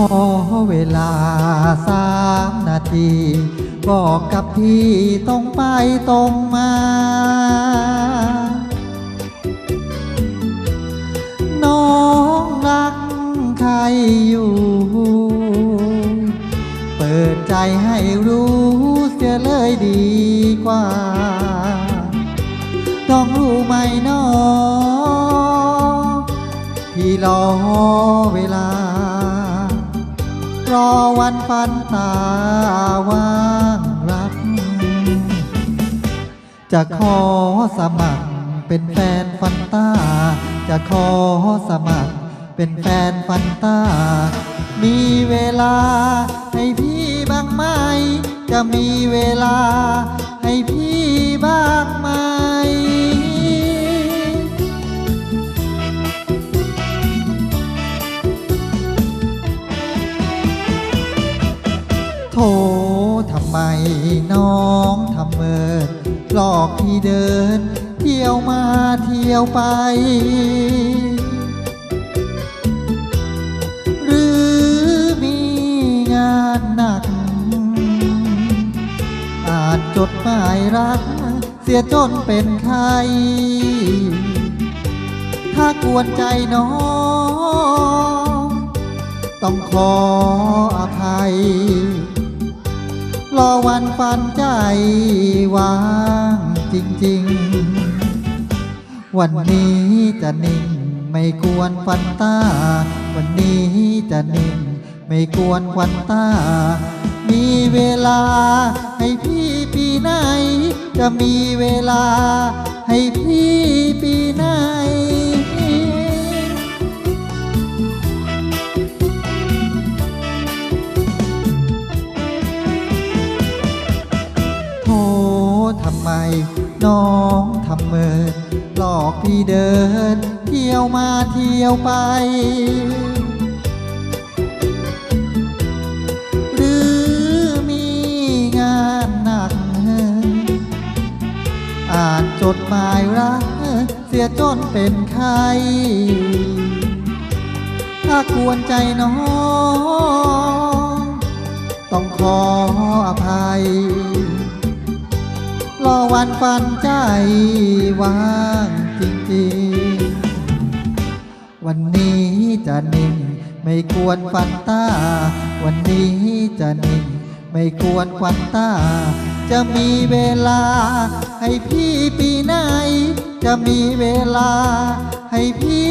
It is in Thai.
อเวลาสามนาที บอกกับพี่ตรงไปตรงมา น้องรักใครอยู่ เปิดใจให้รู้เสียเลยดีกว่า ต้องรู้ไหมน้อง วันฝันตาว่างรัก จะขอสมัครเป็นแฟนฟันตา จะขอสมัครเป็นแฟนฟันตา มีเวลาให้พี่บ้างไหม จะมีเวลา น้องทำเมินหลอกพี่เดิน เที่ยวมาเที่ยวไป หรือมีงานหนักอ่านจดหมายรัก เสียจนเป็นไข้ถ้ากวนใจน้อง ต้องขออภัย รอวันฝันใจวางจริง ๆ วันนี้จะนิ่งไม่กวนฟันตา วันนี้จะนิ่งไม่กวนควันตา มีเวลาให้พี่ปีไหน จะมีเวลาให้พี่ปีไหน ไม น้องทำเมินหลอกพี่เดิน เที่ยวมาเที่ยวไป หรือมีงานหนักอ่านจดหมายรัก เสียจนเป็นไข้ถ้ากวนใจน้อง ต้องขออภัย รอวันฝันใจว่างจริงๆ วันนี้จะนิ่งไม่กวนฝันตา วันนี้จะนิ่งไม่กวนควันตา จะมีเวลา ให้พี่ปีไหน จะมีเวลา ให้พี่